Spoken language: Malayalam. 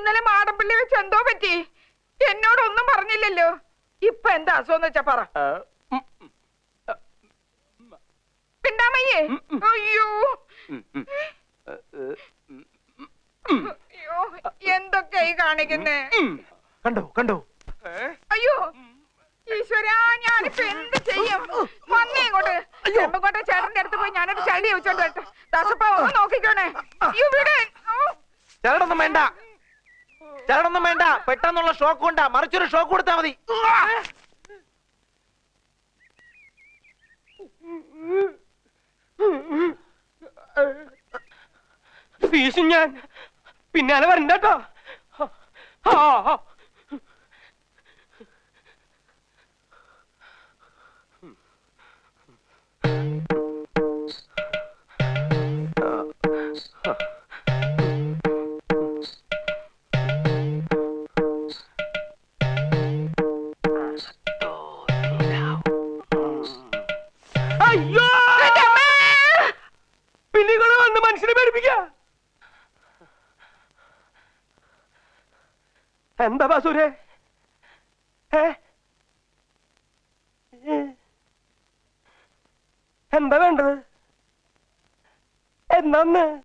ഇന്നലെ മാടപ്പള്ളി വെച്ച് എന്തോ പറ്റി? എന്നോടൊന്നും പറഞ്ഞില്ലല്ലോ. ഇപ്പൊ എന്താ അസുഖം വെച്ചാ പറ. പിണ്ടാമയ്യേ. അയ്യോ. അയ്യോ എന്തൊക്കെയായി കാണിക്കുന്നേ? കണ്ടോ കണ്ടോ? അയ്യോ. ഈശ്വരാ ഞാനിപ്പോ എന്ത് ചെയ്യും? വന്നേ ഇങ്ങോട്ട്. ചെമ്പങ്കോട്ട ചേട്ടന്റെ അടുത്ത് പോയി ഞാനൊരു ചളി ചോദിച്ചോണ്ട് ദാസപ്പ നോക്കിക്കോണേ. ഇവിടെ. ഓ, ചരടൊന്നും വേണ്ട. ചരടൊന്നും വേണ്ട. പെട്ടെന്നുള്ള ഷോക്ക് കൊണ്ടാ. മറിച്ചൊരു ഷോക്ക് കൊടുത്താ മതി. വീശും ഞാൻ പിന്നാലെ വരണ്ട അയ്യോ! പിന്നെ കൂടെ വന്ന് മനുഷ്യനെ പേടിപ്പിക്ക? എന്താ ബാസൂരെ? എന്താ വേണ്ടത്? എന്നാന്ന്?